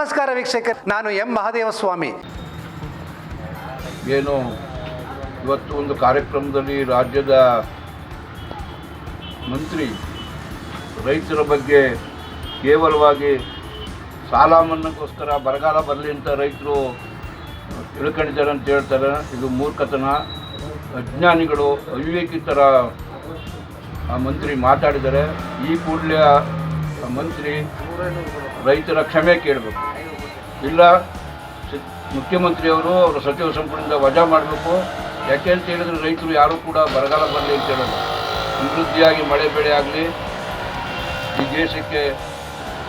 ವೀಕ್ಷಕರು, ನಾನು ಎಂ. ಮಹಾದೇವ ಸ್ವಾಮಿ ಏನು, ಇವತ್ತು ಒಂದು ಕಾರ್ಯಕ್ರಮದಲ್ಲಿ ರಾಜ್ಯದ ಮಂತ್ರಿ, ರೈತರ ಬಗ್ಗೆ ಕೇವಲವಾಗಿ ಸಾಲ ಮನ್ನಾಗೋಸ್ಕರ ಬರಗಾಲ ಬರಲಿ ಅಂತ ರೈತರು ತಿಳ್ಕೊಂಡಿದ್ದಾರೆ ಅಂತ ಹೇಳ್ತಾರೆ. ಇದು ಮೂರ್ಖತನ. ಅಜ್ಞಾನಿಗಳು ಅವಿವೇಕಿತರ ಆ ಮಂತ್ರಿ ಮಾತಾಡಿದ್ದಾರೆ. ಈ ಕೂಡಲೇ ಮಂತ್ರಿ ರೈತರ ಕ್ಷಮೆ ಕೇಳಬೇಕು. ಇಲ್ಲ ಮುಖ್ಯಮಂತ್ರಿಯವರು ಅವರ ಸಚಿವ ಸಂಪುಟದಿಂದ ವಜಾ ಮಾಡಬೇಕು. ಯಾಕೆ ಅಂತ ಹೇಳಿದ್ರೆ ರೈತರು ಯಾರೂ ಕೂಡ ಬರಗಾಲ ಬರಲಿ ಅಂತ ಹೇಳೋದು ಸಮೃದ್ಧಿಯಾಗಿ ಮಳೆ ಬೆಳೆ ಆಗಲಿ, ಈ ದೇಶಕ್ಕೆ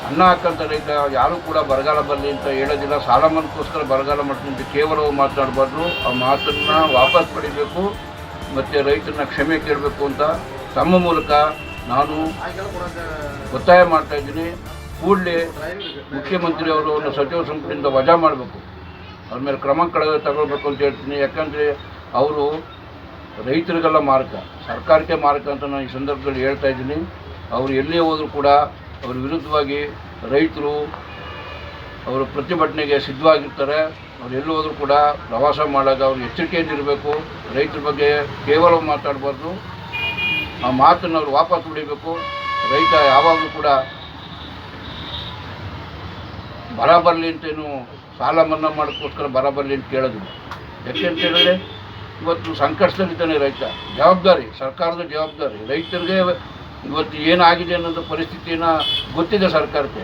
ಅನ್ನ ಹಾಕಂತ ರೈತ ಯಾರೂ ಕೂಡ ಬರಗಾಲ ಬರಲಿ ಅಂತ ಹೇಳೋದಿಲ್ಲ. ಸಾಲ ಮನಕ್ಕೋಸ್ಕರ ಬರಗಾಲ ಮಾಡ್ತೀನಿ ಕೇವಲ ಮಾತನಾಡಬಾರ್ದು. ಆ ಮಾತನ್ನು ವಾಪಸ್ ಪಡಿಬೇಕು. ಮತ್ತು ರೈತರನ್ನ ಕ್ಷಮೆ ಕೇಳಬೇಕು ಅಂತ ತಮ್ಮ ಮೂಲಕ ನಾನು ಒತ್ತಾಯ ಮಾಡ್ತಾ ಇದ್ದೀನಿ. ಕೂಡಲೇ ಮುಖ್ಯಮಂತ್ರಿ ಅವರು ಒಂದು ಸಚಿವ ಸಂಪುಟದಿಂದ ವಜಾ ಮಾಡಬೇಕು. ಅವ್ರ ಮೇಲೆ ಕ್ರಮ ಕಳೆದ ತಗೊಳ್ಬೇಕು ಅಂತ ಹೇಳ್ತೀನಿ. ಯಾಕಂದರೆ ಅವರು ರೈತರಿಗೆಲ್ಲ ಮಾರಕ, ಸರ್ಕಾರಕ್ಕೆ ಮಾರಕ ಅಂತ ನಾನು ಈ ಸಂದರ್ಭದಲ್ಲಿ ಹೇಳ್ತಾ ಇದ್ದೀನಿ. ಅವರು ಎಲ್ಲೇ ಹೋದರೂ ಕೂಡ ಅವ್ರ ವಿರುದ್ಧವಾಗಿ ರೈತರು ಅವರು ಪ್ರತಿಭಟನೆಗೆ ಸಿದ್ಧವಾಗಿರ್ತಾರೆ. ಅವ್ರು ಎಲ್ಲಿ ಹೋದರೂ ಕೂಡ ಪ್ರವಾಸ ಮಾಡಾಗ ಅವ್ರು ಎಚ್ಚರಿಕೆಯಿಂದಿರಬೇಕು ರೈತರ ಬಗ್ಗೆ ಕೇವಲ ಮಾತಾಡಬಾರ್ದು. ಆ ಮಾತನ್ನು ಅವ್ರು ವಾಪಸ್ ಹೊಡಿಬೇಕು ರೈತ ಯಾವಾಗಲೂ ಕೂಡ ಬರ ಬರಲಿ ಅಂತೇನು ಸಾಲ ಮನ್ನಾ ಮಾಡೋಕ್ಕೋಸ್ಕರ ಬರ ಬರಲಿ ಅಂತ ಕೇಳೋದಿಲ್ಲ ಯಾಕೆ ಅಂತ ಹೇಳಿದ್ರೆ, ಇವತ್ತು ಸಂಕಷ್ಟದಲ್ಲಿದ್ದಾನೆ ರೈತ. ಜವಾಬ್ದಾರಿ, ಸರ್ಕಾರದ ಜವಾಬ್ದಾರಿ. ರೈತರಿಗೆ ಇವತ್ತು ಏನಾಗಿದೆ ಅನ್ನೋದು ಪರಿಸ್ಥಿತಿನ ಗೊತ್ತಿದೆ ಸರ್ಕಾರಕ್ಕೆ.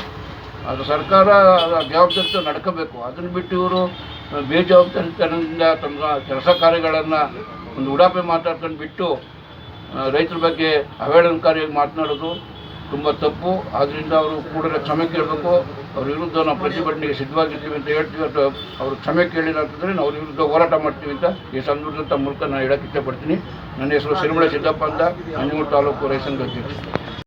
ಅದು ಸರ್ಕಾರ ಅದರ ಜವಾಬ್ದಾರಿతో ನಡ್ಕೋಬೇಕು. ಅದನ್ನು ಬಿಟ್ಟು ಇವರು ಬೇಜವಾಬ್ದಾರಿತನದಿಂದ ತಮ್ಮ ಕೆಲಸ ಕಾರ್ಯಗಳನ್ನು ಒಂದು ಉಡಾಪೆ ಮಾತಾಡ್ಕೊಂಡು ಬಿಟ್ಟು ರೈತರ ಬಗ್ಗೆ ಅವೇಳನಕಾರಿಯಾಗಿ ಮಾತನಾಡೋದು ತುಂಬ ತಪ್ಪು. ಆದ್ದರಿಂದ ಅವರು ಕೂಡಲೇ ಕ್ಷಮೆ ಕೇಳಬೇಕು. ಅವ್ರ ವಿರುದ್ಧ ನಾವು ಪ್ರತಿಭಟನೆಗೆ ಸಿದ್ಧವಾಗಿರ್ತೀವಿ ಅಂತ ಹೇಳ್ತೀವಿ. ಅಥವಾ ಅವರು ಕ್ಷಮೆ ಕೇಳಿಲ್ಲ ಅಂತಂದರೆ ನಾವು ವಿರುದ್ಧ ಹೋರಾಟ ಮಾಡ್ತೀವಿ ಅಂತ ಈ ಸಂದರ್ಭದಂಥ ಮೂಲಕ ನಾನು ಹೇಳಕ್ಕೆ ಇಷ್ಟಪಡ್ತೀನಿ. ನನ್ನ ಹೆಸರು ಸಿರಿಮಳೆ ಸಿದ್ದಪ್ಪ ಅಂತ ನಂಜನಗೂಡು ತಾಲೂಕು ರೈಸನ್ ಅಧ್ಯಕ್ಷ.